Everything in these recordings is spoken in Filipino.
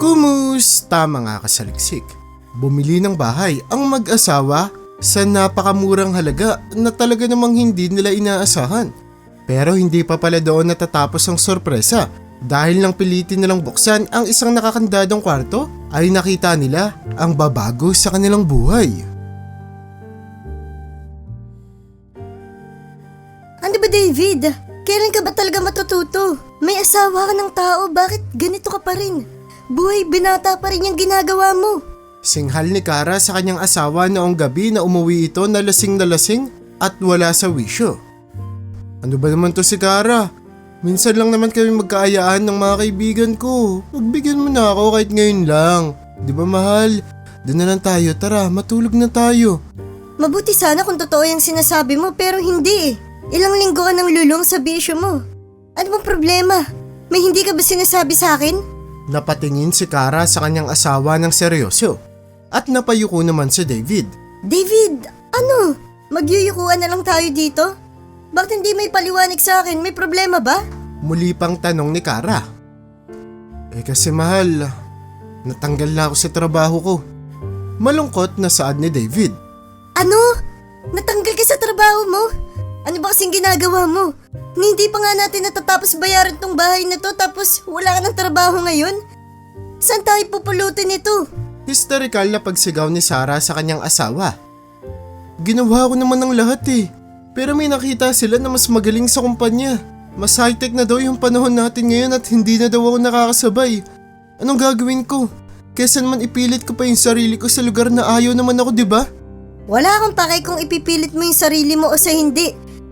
Kumusta mga kasaliksik? Bumili ng bahay ang mag-asawa sa napakamurang halaga na talaga namang hindi nila inaasahan. Pero hindi pa pala doon natatapos ang sorpresa dahil nang pilitin nilang buksan ang isang nakakandadong kwarto ay nakita nila ang babago sa kanilang buhay. Ano ba David? Kailan ka ba talaga matututo? May asawa ka ng tao, bakit ganito ka pa rin? Buhay binata pa rin yung ginagawa mo. Singhal ni Kara sa kanyang asawa noong gabi na umuwi ito na lasing na lasing at wala sa wisyo. Ano ba naman to si Kara? Minsan lang naman kami magkaayaan ng mga kaibigan ko. Magbigyan mo na ako kahit ngayon lang. Di ba mahal? Doon na lang tayo, tara, matulog na tayo. Mabuti sana kung totoo yung sinasabi mo pero hindi eh. Ilang linggo ka nang lulong sa bisyo mo. Ano bang problema? May hindi ka ba sinasabi sa akin? Napatingin si Kara sa kanyang asawa ng seryoso. At napayuko naman si David. David, ano? Magyuyukuan na lang tayo dito? Bakit hindi may paliwanag sa akin? May problema ba? Muli pang tanong ni Kara. Eh kasi mahal, natanggal na ako sa trabaho ko. Malungkot na saad ni David. Ano? Natanggal ka sa trabaho mo? Ano ba kasing ginagawa mo? Hindi pa nga natin natatapos bayaran tong bahay na to tapos wala ka ng trabaho ngayon? Saan tayo pupulutin ito? Hysterical na pagsigaw ni Sarah sa kanyang asawa. Ginawa ko naman ng lahat eh. Pero may nakita sila na mas magaling sa kumpanya. Mas high-tech na daw yung panahon natin ngayon at hindi na daw ako nakakasabay. Anong gagawin ko? Kesa naman ipilit ko pa yung sarili ko sa lugar na ayaw naman ako, di ba? Wala akong pakay kung ipipilit mo yung sarili mo o sa hindi.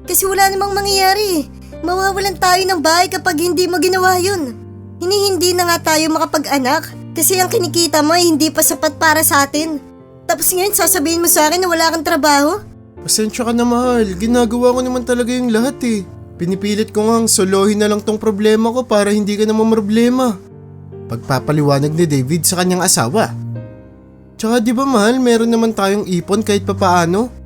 Kasi wala namang mangyayari. eh. Mawawalan tayo ng bahay kapag hindi mo ginawa yun. Hini-hindi na nga tayo makapag-anak kasi ang kinikita mo ay hindi pa sapat para sa atin. Tapos ngayon sasabihin mo sa akin na wala kang trabaho? Pasensya ka na mahal, ginagawa ko naman talaga yung lahat eh. Pinipilit ko ngang solohin na lang tong problema ko para hindi ka naman problema. Pagpapaliwanag ni David sa kanyang asawa. Tsaka di ba mahal, meron naman tayong ipon kahit papaano.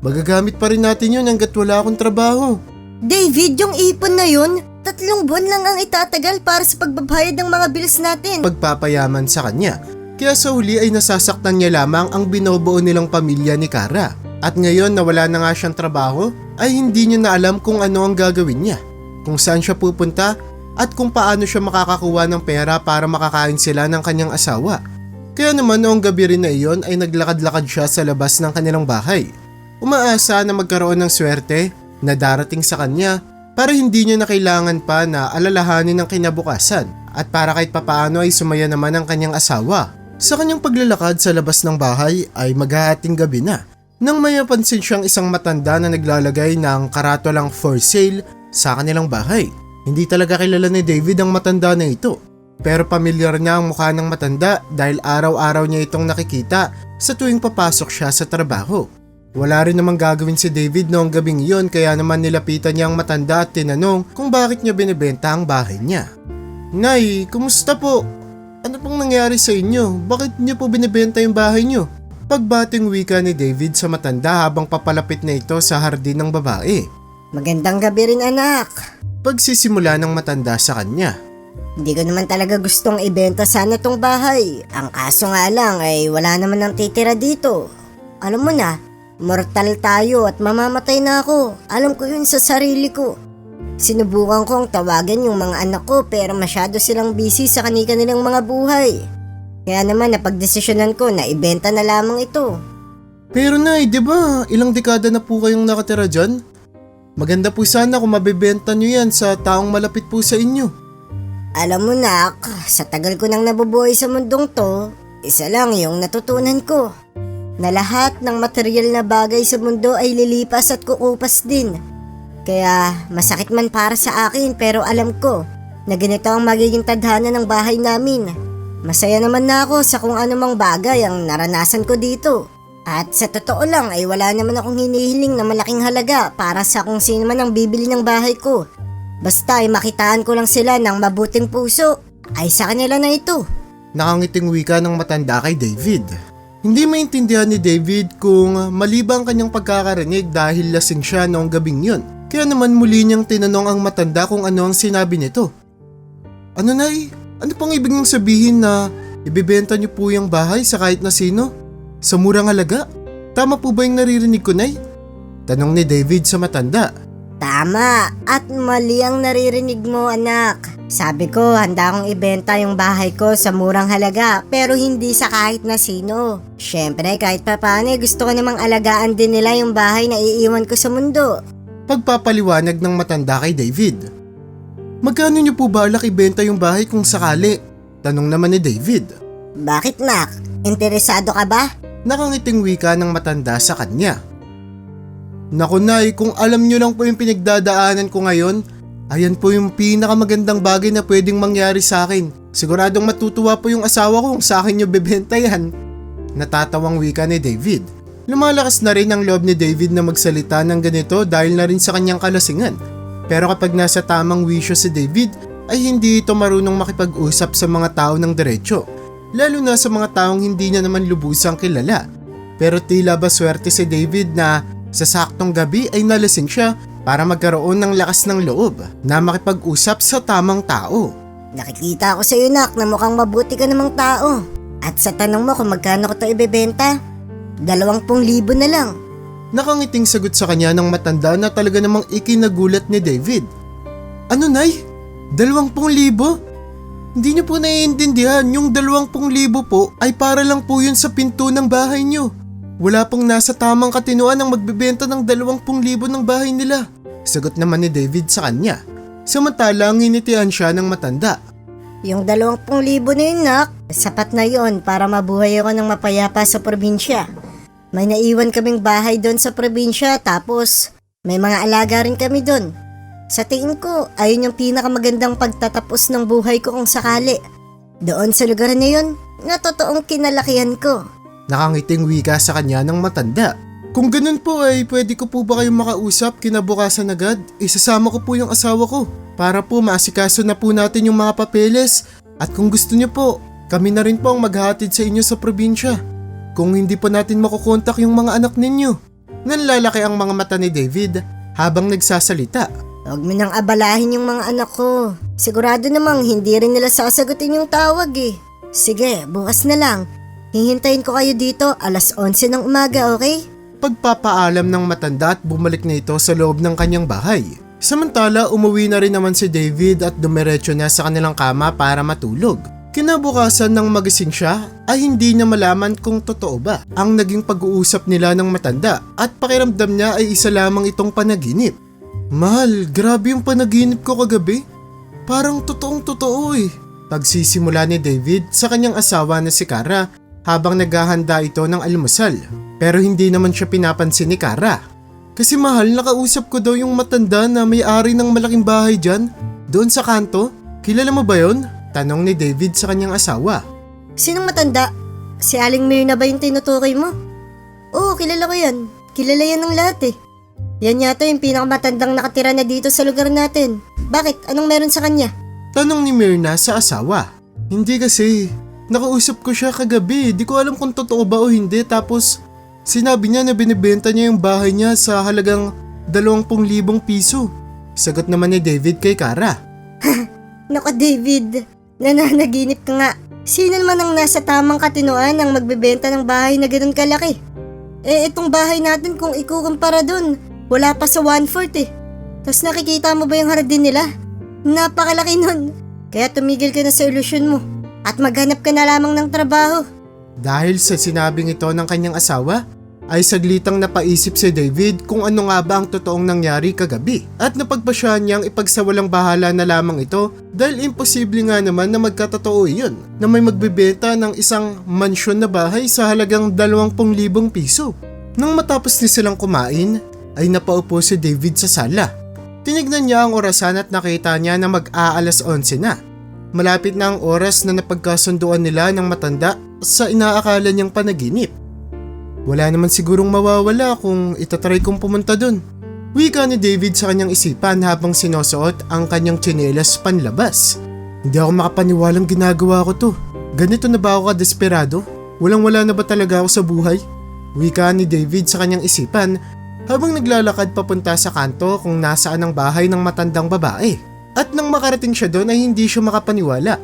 Magagamit pa rin natin yun hanggat wala akong trabaho. David, yung ipon na yun, tatlong buwan lang ang itatagal para sa pagbabayad ng mga bills natin. Pagpapayaman sa kanya. Kaya sa huli ay nasasaktan niya lamang ang binobuo nilang pamilya ni Kara. At ngayon na wala na nga siyang trabaho, ay hindi niya na alam kung ano ang gagawin niya. Kung saan siya pupunta at kung paano siya makakakuha ng pera para makakain sila ng kanyang asawa. Kaya naman noong gabi rin na iyon ay naglakad-lakad siya sa labas ng kanilang bahay. Umaasa na magkaroon ng swerte na darating sa kanya para hindi niya na kailangan pa na alalahanin ng kinabukasan at para kahit papaano ay sumaya naman ang kanyang asawa. Sa kanyang paglalakad sa labas ng bahay ay maghahating gabi na nang may napansin siyang isang matanda na naglalagay ng karatolang for sale sa kanilang bahay. Hindi talaga kilala ni David ang matanda na ito. Pero pamilyar niya ang mukha ng matanda dahil araw-araw niya itong nakikita sa tuwing papasok siya sa trabaho. Wala rin namang gagawin si David noong gabing iyon kaya naman nilapitan niya ang matanda at tinanong kung bakit niya binibenta ang bahay niya. Nay, kumusta po? Ano pong nangyari sa inyo? Bakit niyo po binibenta yung bahay niyo? Pagbating wika ni David sa matanda habang papalapit na ito sa hardin ng babae. Magandang gabi rin anak. Pagsisimula ng matanda sa kanya. Hindi ko naman talaga gustong ibenta sana tong bahay. Ang kaso nga lang ay wala naman ang titira dito. Alam mo na, mortal tayo at mamamatay na ako. Alam ko yun sa sarili ko. Sinubukan kong tawagan yung mga anak ko pero masyado silang busy sa kanika nilang mga buhay. Kaya naman napagdesisyonan ko na ibenta na lamang ito. Pero nay, di ba ilang dekada na po kayong nakatira dyan? Maganda po sana kung mabibenta nyo yan sa taong malapit po sa inyo. Alam mo nak, sa tagal ko nang nabubuhay sa mundong to, isa lang yung natutunan ko. Na lahat ng material na bagay sa mundo ay lilipas at kukupas din. Kaya masakit man para sa akin pero alam ko na ganito ang magiging tadhana ng bahay namin. Masaya naman na ako sa kung anumang bagay ang naranasan ko dito. At sa totoo lang ay wala naman akong hinihiling na malaking halaga para sa kung sino man ang bibili ng bahay ko. Basta ay makitaan ko lang sila ng mabuting puso ay sa kanila na ito. Nakangiting wika ng matanda kay David. Hindi maintindihan ni David kung mali kanyang pagkakarinig dahil lasing siya noong gabing yun. Kaya naman muli niyang tinanong ang matanda kung ano ang sinabi nito. Ano nay? Ano pang ibig niyang sabihin na ibibenta niyo po yung bahay sa kahit na sino? Sa murang halaga? Tama po ba yung naririnig ko, Nay? Tanong ni David sa matanda. Tama, at mali ang naririnig mo anak. Sabi ko, handa akong ibenta yung bahay ko sa murang halaga pero hindi sa kahit na sino. Siyempre, kahit pa paano, eh, gusto ko namang alagaan din nila yung bahay na iiwan ko sa mundo. Pagpapaliwanag ng matanda kay David. Magkano niyo po balak ibenta yung bahay kung sakali? Tanong naman ni David. Bakit nak? Interesado ka ba? Nakangiting wika ng matanda sa kanya. Naku nay, kung alam niyo lang po yung pinagdadaanan ko ngayon, ayan po yung pinakamagandang bagay na pwedeng mangyari sa akin. Siguradong matutuwa po yung asawa ko kung sa akin niyo bebenta yan. Natatawang wika ni David. Lumalakas na rin ang loob ni David na magsalita ng ganito dahil na rin sa kanyang kalasingan. Pero kapag nasa tamang wisyo si David, ay hindi ito marunong makipag-usap sa mga tao ng diretsyo. Lalo na sa mga taong hindi niya naman lubusang kilala. Pero tila ba swerte si David na sa saktong gabi ay nalasing siya para magkaroon ng lakas ng loob na makipag-usap sa tamang tao. Nakikita ko sa iyo nak na mukhang mabuti ka namang tao. At sa tanong mo kung magkano ko to ibebenta, dalawampung libo na lang. Nakangiting sagot sa kanya ng matanda na talaga namang ikinagulat ni David. Ano nay? Dalawampung libo? Hindi niyo po naiintindihan, yung dalawampung libo po ay para lang po yun sa pinto ng bahay niyo. Wala pong nasa tamang katinuan ang magbebenta ng dalawampung libo ng bahay nila. Sagot naman ni David sa kanya. Samantala, nginitian siya ng matanda. Yung dalawampung libo na yun nak, sapat na yon para mabuhay ako ng mapayapa sa probinsya. May naiwan kaming bahay doon sa probinsya tapos may mga alaga rin kami doon. Sa tingin ko, ayun yung pinakamagandang pagtatapos ng buhay ko kung sakali. Doon sa lugar na yun, na totoong kinalakihan ko. Nakangiting wika sa kanya ng matanda. Kung ganun po ay pwede ko po ba kayong makausap kinabukasan agad? Isasama ko po yung asawa ko para po maasikaso na po natin yung mga papeles at kung gusto niyo po, kami na rin po ang maghahatid sa inyo sa probinsya. Kung hindi po natin makukontak yung mga anak ninyo. Nanlalaki ang mga mata ni David habang nagsasalita. Huwag mo nang abalahin yung mga anak ko. Sigurado namang hindi rin nila sasagutin yung tawag eh. Sige, bukas na lang. Hihintayin ko kayo dito alas 11 ng umaga, okay? Pagpapaalam ng matanda at bumalik na ito sa loob ng kanyang bahay. Samantala, umuwi na rin naman si David at dumiretso na sa kanilang kama para matulog. Kinabukasan ng magising siya ay hindi niya malaman kung totoo ba ang naging pag-uusap nila ng matanda at pakiramdam niya ay isa lamang itong panaginip. Mahal, grabe yung panaginip ko kagabi. Parang totoong totoo eh. Pagsisimula ni David sa kanyang asawa na si Kara habang naghahanda ito ng almusal. Pero hindi naman siya pinapansin ni Kara. Kasi mahal, nakausap ko daw yung matanda na may-ari ng malaking bahay dyan, doon sa kanto. Kilala mo ba yon? Tanong ni David sa kanyang asawa. Sinong matanda? Si Aling Myrna ba yung tinutukoy mo? Oo, kilala ko yan. Kilala yan ng lahat eh. Yan yata yung pinakamatandang nakatira na dito sa lugar natin. Bakit? Anong meron sa kanya? Tanong ni Myrna sa asawa. Hindi kasi, nakausap ko siya kagabi, di ko alam kung totoo ba o hindi tapos sinabi niya na binibenta niya yung bahay niya sa halagang 20,000 piso. Sagot naman ni David kay Kara. Nako David, nananaginip ka nga. Sino naman ang nasa tamang katinuan ang magbebenta ng bahay na ganun kalaki? Eh itong bahay natin kung ikukumpara dun, wala pa sa one-fourth eh. Tapos nakikita mo ba yung hardin nila? Napakalaki nun. Kaya tumigil ka na sa ilusyon mo at maghanap ka na lamang ng trabaho. Dahil sa sinabing ito ng kanyang asawa, ay saglitang napaisip si David kung ano nga ba ang totoong nangyari kagabi at napagpasyahan niyang ipagsawalang bahala na lamang ito dahil imposible nga naman na magkatotoo iyon na may magbebenta ng isang mansyon na bahay sa halagang 20,000 piso. Nang matapos ni silang kumain, ay napaupo si David sa sala. Tinignan niya ang orasan at nakita niya na mag-aalas 11 na. Malapit na ang oras na napagkasunduan nila ng matanda sa inaakala niyang panaginip. Wala naman sigurong mawawala kung itatry kong pumunta dun. Wika ni David sa kanyang isipan habang sinusuot ang kanyang tsinelas panlabas. Hindi ako makapaniwalang ginagawa ko to. Ganito na ba ako kadesperado? Walang wala na ba talaga ako sa buhay? Wika ni David sa kanyang isipan habang naglalakad papunta sa kanto kung nasaan ang bahay ng matandang babae. At nang makarating siya doon ay hindi siya makapaniwala.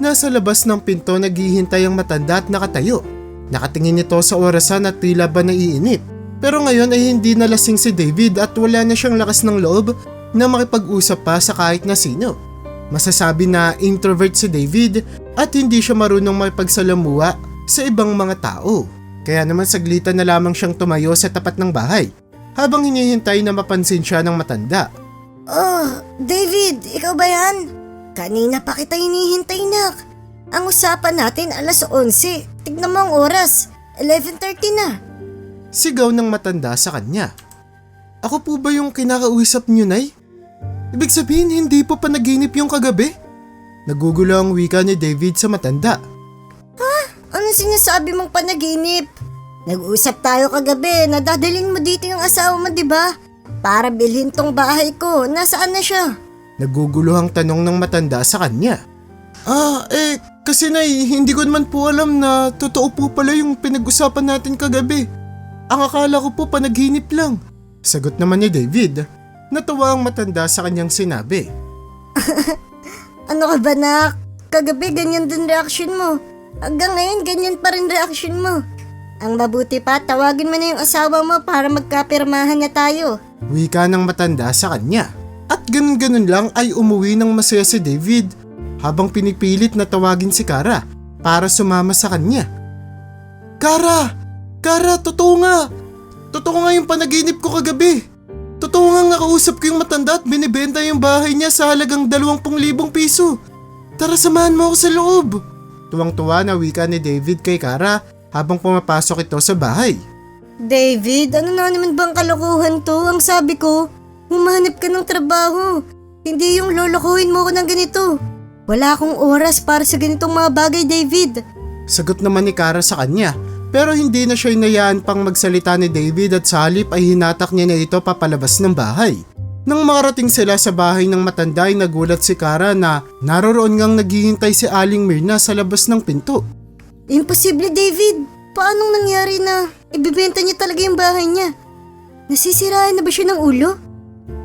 Nasa labas ng pinto naghihintay ang matanda at nakatayo. Nakatingin ito sa orasan at tila ba naiinip. Pero ngayon ay hindi nalasing si David at wala na siyang lakas ng loob na makipag-usap pa sa kahit na sino. Masasabi na introvert si David at hindi siya marunong makipagsalamuha sa ibang mga tao. Kaya naman saglitan na lamang siyang tumayo sa tapat ng bahay habang hinihintay na mapansin siya ng matanda. Oh, David, ikaw ba yan? Kanina pa kita hinihintay, nak. Ang usapan natin alas 11. Tignan mo ang oras. 11.30 na. Sigaw ng matanda sa kanya. Ako po ba yung kinakausap niyo, Nay? Ibig sabihin, hindi po panaginip yung kagabi? Nagugulo ang wika ni David sa matanda. Ano sinasabi mong panaginip? Nag-usap tayo kagabi na dadalhin mo dito yung asawa mo, di ba? Para bilhin tong bahay ko. Nasaan na siya? Nagugulo ang tanong ng matanda sa kanya. Ah, eh, kasi Nay, hindi ko naman po alam na totoo po pala yung pinag-usapan natin kagabi. Ang akala ko po panaginip lang. Sagot naman ni David. Natawa ang matanda sa kanyang sinabi. Ano ka ba, nak? Kagabi ganyan din reaksyon mo. Hanggang ngayon, ganyan pa rin reaksyon mo. Ang mabuti pa, tawagin mo na yung asawa mo para magkapirmahan na tayo. Wika ng matanda sa kanya. At ganun-ganun lang ay umuwi ng masaya si David habang pinipilit na tawagin si Kara para sumama sa kanya. Kara! Kara, totoo nga! Totoo nga yung panaginip ko kagabi. Totoo nga nakausap ko yung matanda at binibenta yung bahay niya sa halagang 20,000 piso. Tara samahan mo ako sa loob. Tuwang-tuwa na wika ni David kay Kara habang pumapasok ito sa bahay. David, ano na naman bang kalokohan to? Ang sabi ko, humanap ka ng trabaho. Hindi yung lolokohin mo ko ng ganito. Wala akong oras para sa ganitong mga bagay, David. Sagot naman ni Kara sa kanya pero hindi na siya inayaan pang magsalita ni David at sa halip ay hinatak niya na ito papalabas ng bahay. Nang makarating sila sa bahay ng matanda ay nagulat si Kara na naroroon ngang naghihintay si Aling Mirna sa labas ng pinto. Imposible, David. Paanong nangyari na ibibenta niya talaga yung bahay niya? Nasisiraan na ba siya ng ulo?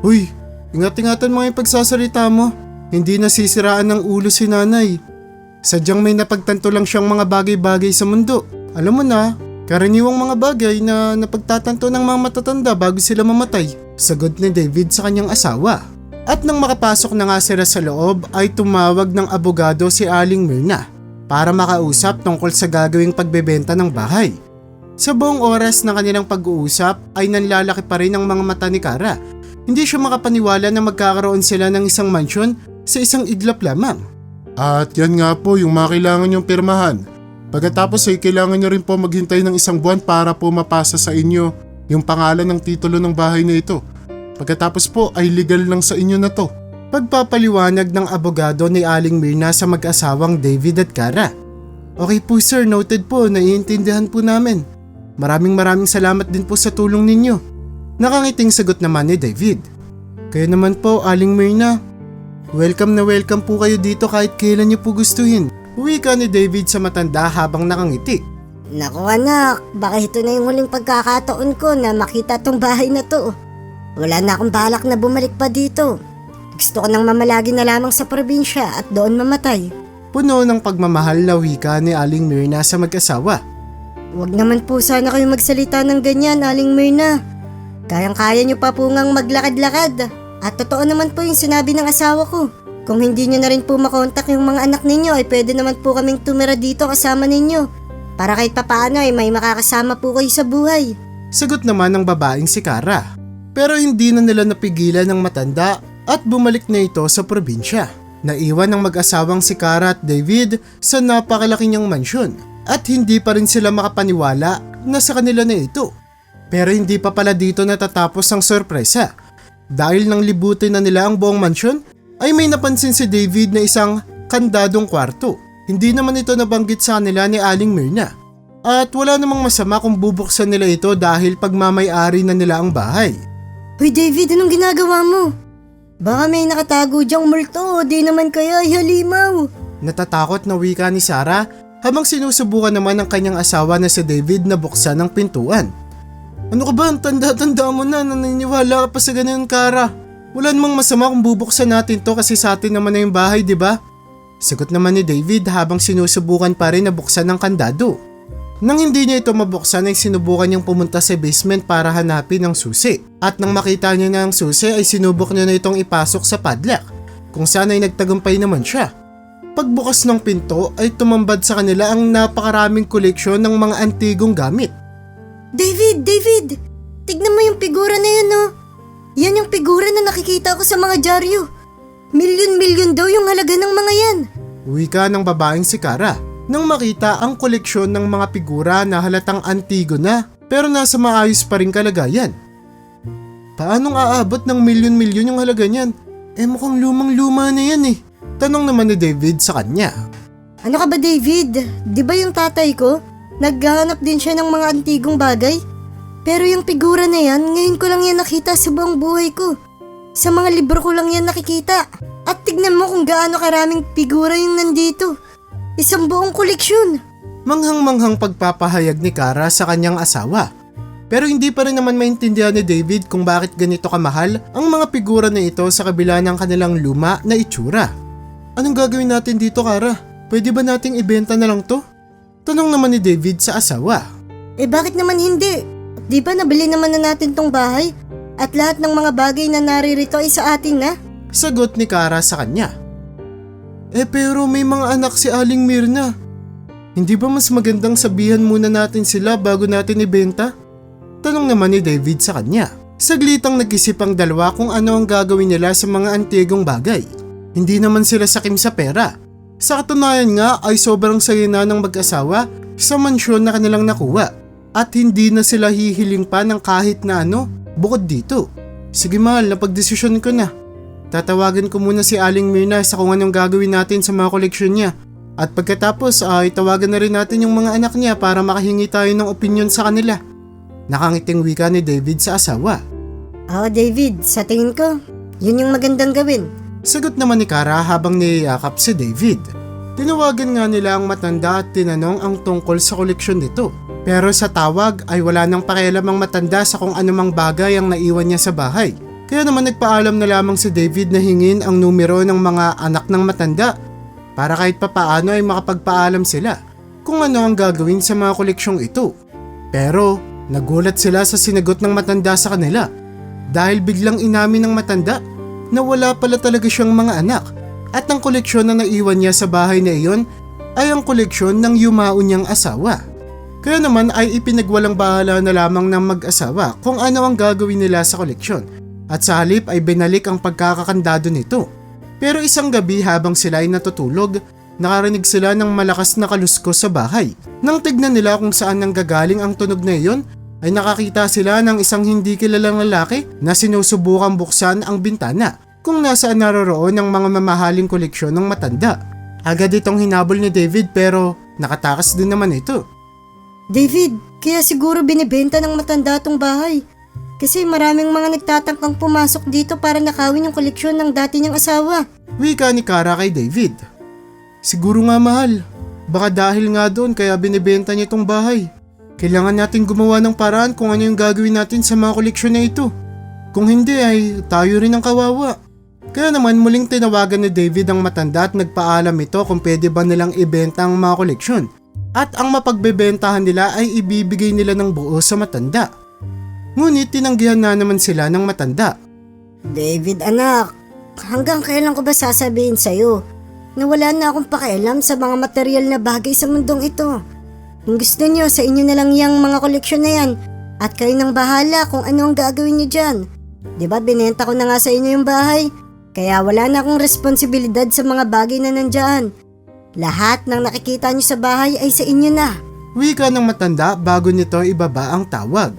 Uy, ingat-ingatan mo yung pagsasalita mo. Hindi nasisiraan ng ulo si nanay. Sadyang may napagtanto lang siyang mga bagay-bagay sa mundo. Alam mo na, karaniwang mga bagay na napagtatanto ng mga matatanda bago sila mamatay. Sagot ni David sa kanyang asawa. At nang makapasok na nga sila sa loob ay tumawag ng abogado si Aling Mirna para makausap tungkol sa gagawing pagbebenta ng bahay. Sa buong oras ng kanilang pag-uusap ay nanlalaki pa rin ang mga mata ni Kara. Hindi siya makapaniwala na magkakaroon sila ng isang mansyon sa isang iglap lamang. At yan nga po yung mga kailangan yung pirmahan. Pagkatapos ay kailangan nyo rin po maghintay ng isang buwan para po mapasa sa inyo yung pangalan ng titulo ng bahay na ito. Pagkatapos po ay legal lang sa inyo na to. Pagpapaliwanag ng abogado ni Aling Mirna sa mag-asawang David at Kara. Okay po sir, noted po, naiintindihan po namin. Maraming maraming salamat din po sa tulong ninyo. Nakangiting sagot naman ni David. Kaya naman po, Aling Mirna. Welcome na welcome po kayo dito kahit kailan niyo po gustuhin. Uwi ka ni David sa matanda habang nakangiti. Naku anak, baka ito na yung huling pagkakataon ko na makita tong bahay na to. Wala na akong balak na bumalik pa dito. Gusto ko nang mamalagi na lamang sa probinsya at doon mamatay. Puno ng pagmamahal na wika ni Aling Mirna sa mag-asawa. Huwag naman po sana kayo magsalita ng ganyan, Aling Mirna. Kayang-kaya niyo pa po ngang maglakad-lakad. At totoo naman po yung sinabi ng asawa ko. Kung hindi niyo na rin po makontak yung mga anak ninyo ay pwede naman po kaming tumira dito kasama ninyo. Para kahit papaano ay may makakasama po kayo sa buhay. Sagot naman ng babaeng si Kara. Pero hindi na nila napigilan ng matanda at bumalik na ito sa probinsya. Naiwan ng mag-asawang si Kara at David sa napakalaki niyang mansyon at hindi pa rin sila makapaniwala na sa kanila na ito. Pero hindi pa pala dito natatapos ang sorpresa. Dahil nang libutin na nila ang buong mansyon, ay may napansin si David na isang kandadong kwarto. Hindi naman ito nabanggit sa kanila ni Aling Mirna. At wala namang masama kung bubuksan nila ito dahil pagmamayari na nila ang bahay. Hoy David, anong ginagawa mo? Baka may nakatago diyang multo, di naman kaya ay halimaw. Natatakot na wika ni Sarah habang sinusubukan naman ng kanyang asawa na si David na buksan ang pintuan. Ano ka ba? Tanda-tanda mo na, naniniwala ka pa sa ganun, Kara. Wala namang masama kung bubuksan natin to kasi sa atin naman na yung bahay, di ba? Sagot naman ni David habang sinusubukan pa rin na buksan ang kandado. Nang hindi niya ito mabuksan ay sinubukan niyang pumunta sa basement para hanapin ang susi. At nang makita niya na ang susi ay sinubok niya na itong ipasok sa padlock kung saan ay nagtagumpay naman siya. Pagbukas ng pinto ay tumambad sa kanila ang napakaraming koleksyon ng mga antigong gamit. David, David! Tignan mo yung figura na yun, oh. Yan yung figura na nakikita ko sa mga dyaryo. Milyon-milyon daw yung halaga ng mga yan. Wika ng babaeng si Kara nang makita ang koleksyon ng mga figura na halatang antigo na pero nasa maayos pa rin kalagayan. Paanong aabot ng milyon-milyon yung halaga niyan? Eh mukhang lumang-luma na yan eh. Tanong naman ni David sa kanya. Ano ka ba, David? Di ba yung tatay ko? Naghahanap din siya ng mga antigong bagay. Pero yung figura na yan, ngayon ko lang yan nakita sa buong buhay ko. Sa mga libro ko lang yan nakikita. At tignan mo kung gaano karaming figura yung nandito. Isang buong koleksyon. Manghang-manghang pagpapahayag ni Kara sa kanyang asawa. Pero hindi pa rin naman maintindihan ni David kung bakit ganito kamahal ang mga figura na ito sa kabila ng kanilang luma na itsura. Anong gagawin natin dito, Kara? Pwede ba nating ibenta na lang to? Tanong naman ni David sa asawa. Eh bakit naman hindi? Di ba nabili naman na natin tong bahay? At lahat ng mga bagay na naririto ay sa atin na? Sagot ni Kara sa kanya. Eh pero may mga anak si Aling Mirna. Hindi ba mas magandang sabihan muna natin sila bago natin ibenta? Tanong naman ni David sa kanya. Saglitang nag-isip ang dalawa kung ano ang gagawin nila sa mga antigong bagay. Hindi naman sila sakim sa pera. Sa katunayan nga ay sobrang saya na ng mag-asawa sa mansyon na kanilang nakuha at hindi na sila hihiling pa ng kahit na ano bukod dito. Sige mahal, napagdesisyon ko na. Tatawagan ko muna si Aling Mirna sa kung anong gagawin natin sa mga koleksyon niya. At pagkatapos ay tawagan na rin natin yung mga anak niya para makahingi tayo ng opinion sa kanila. Nakangiting wika ni David sa asawa. Oo, David. Sa tingin ko, yun yung magandang gawin. Sagot naman ni Kara habang niyayakap si David. Tinawagan nga nila ang matanda at tinanong ang tungkol sa koleksyon nito. Pero sa tawag ay wala nang pakialam ang matanda sa kung anumang bagay ang naiwan niya sa bahay. Kaya naman nagpaalam na lamang si David na hingin ang numero ng mga anak ng matanda para kahit papaano ay makapagpaalam sila kung ano ang gagawin sa mga koleksyong ito. Pero nagulat sila sa sinagot ng matanda sa kanila dahil biglang inamin ng matanda na wala pala talaga siyang mga anak at ang koleksyon na naiwan niya sa bahay na iyon ay ang koleksyon ng yumao niyang asawa. Kaya naman ay ipinagwalang bahala na lamang ng mag-asawa kung ano ang gagawin nila sa koleksyon at sa halip ay binalik ang pagkakakandado nito. Pero isang gabi habang sila ay natutulog, nakarinig sila ng malakas na kaluskos sa bahay. Nang tignan nila kung saan nanggagaling ang tunog na iyon, ay nakakita sila ng isang hindi kilalang lalaki na sinusubukang buksan ang bintana kung nasaan naroroon ang mga mamahaling koleksyon ng matanda. Agad itong hinabol ni David pero nakatakas din naman ito. David, kaya siguro binibenta ng matanda tong bahay. Kasi maraming mga nagtatangkang pumasok dito para nakawin yung koleksyon ng dati niyang asawa. Wika ni Kara kay David. Siguro nga mahal. Baka dahil nga doon kaya binibenta niya itong bahay. Kailangan natin gumawa ng paraan kung ano yung gagawin natin sa mga koleksyon na ito. Kung hindi ay tayo rin ang kawawa. Kaya naman muling tinawagan ni David ang matanda at nagpaalam ito kung pwede ba nilang ibenta ang mga koleksyon. At ang mapagbebentahan nila ay ibibigay nila ng buo sa matanda. Ngunit tinanggihan na naman sila ng matanda. David anak, hanggang kailan ko ba sasabihin sa'yo na wala na akong pakialam sa mga material na bagay sa mundong ito? Kung gusto niyo, sa inyo na lang yung mga koleksyon na yan at kayo nang bahala kung ano ang gagawin niyo dyan. Ba binenta ko na nga sa inyo yung bahay? Kaya wala na akong responsibilidad sa mga bagay na nandyan. Lahat ng nakikita niyo sa bahay ay sa inyo na. Wika ng matanda bago nito ibaba ang tawag.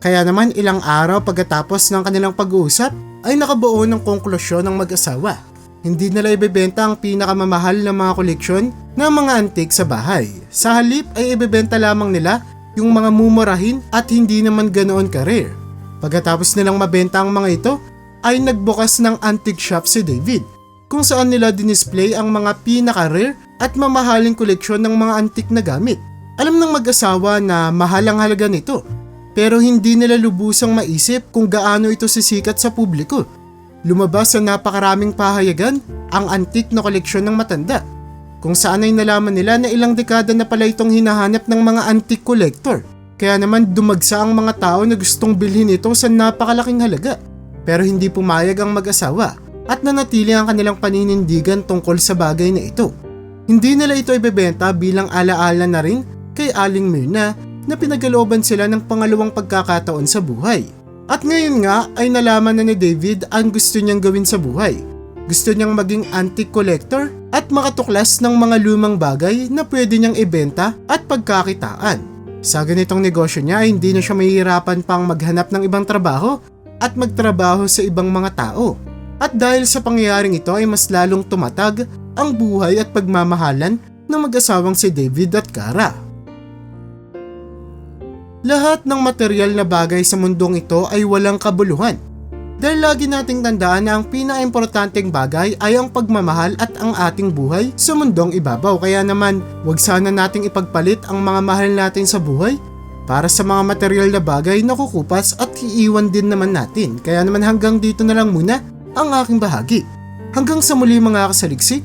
Kaya naman ilang araw pagkatapos ng kanilang pag-uusap ay nakabuo ng konklusyon ng mag-asawa. Hindi nila ibebenta ang pinakamamahal na mga koleksyon ng mga antik sa bahay. Sa halip ay ibebenta lamang nila yung mga mumurahin at hindi naman ganoon ka-rare. Pagkatapos nilang mabenta ang mga ito, ay nagbukas ng antique shop si David kung saan nila dinisplay ang mga pinaka-rare at mamahaling koleksyon ng mga antik na gamit. Alam ng mag-asawa na mahal ang halaga nito pero hindi nila lubusang maisip kung gaano ito sisikat sa publiko. lumabas sa napakaraming pahayagan ang antique na koleksyon ng matanda kung saan ay nalaman nila na ilang dekada na pala itong hinahanap ng mga antique collector. Kaya naman dumagsa ang mga tao na gustong bilhin ito sa napakalaking halaga. Pero hindi pumayag ang mag-asawa at nanatili ang kanilang paninindigan tungkol sa bagay na ito. Hindi nila ito ibebenta bilang alaala na rin kay Aling Myrna na pinagkalooban sila ng pangalawang pagkakataon sa buhay. At ngayon nga ay nalaman na ni David ang gusto niyang gawin sa buhay. Gusto niyang maging antique collector at makatuklas ng mga lumang bagay na pwede niyang ibenta at pagkakitaan. Sa ganitong negosyo niya hindi na siya mahihirapan pang maghanap ng ibang trabaho at magtrabaho sa ibang mga tao. At dahil sa pangyayaring ito ay mas lalong tumatag ang buhay at pagmamahalan ng mag-asawang si David at Kara. Lahat ng material na bagay sa mundong ito ay walang kabuluhan. Dahil lagi nating tandaan na ang pinaka-importanteng bagay ay ang pagmamahal at ang ating buhay sa mundong ibabaw. Kaya naman, wag sana nating ipagpalit ang mga mahal natin sa buhay para sa mga material na bagay na kukupas at iiwan din naman natin. Kaya naman hanggang dito na lang muna ang aking bahagi. Hanggang sa muli mga kasaliksik,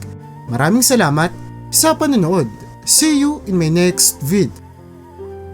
maraming salamat sa panonood. See you in my next vid.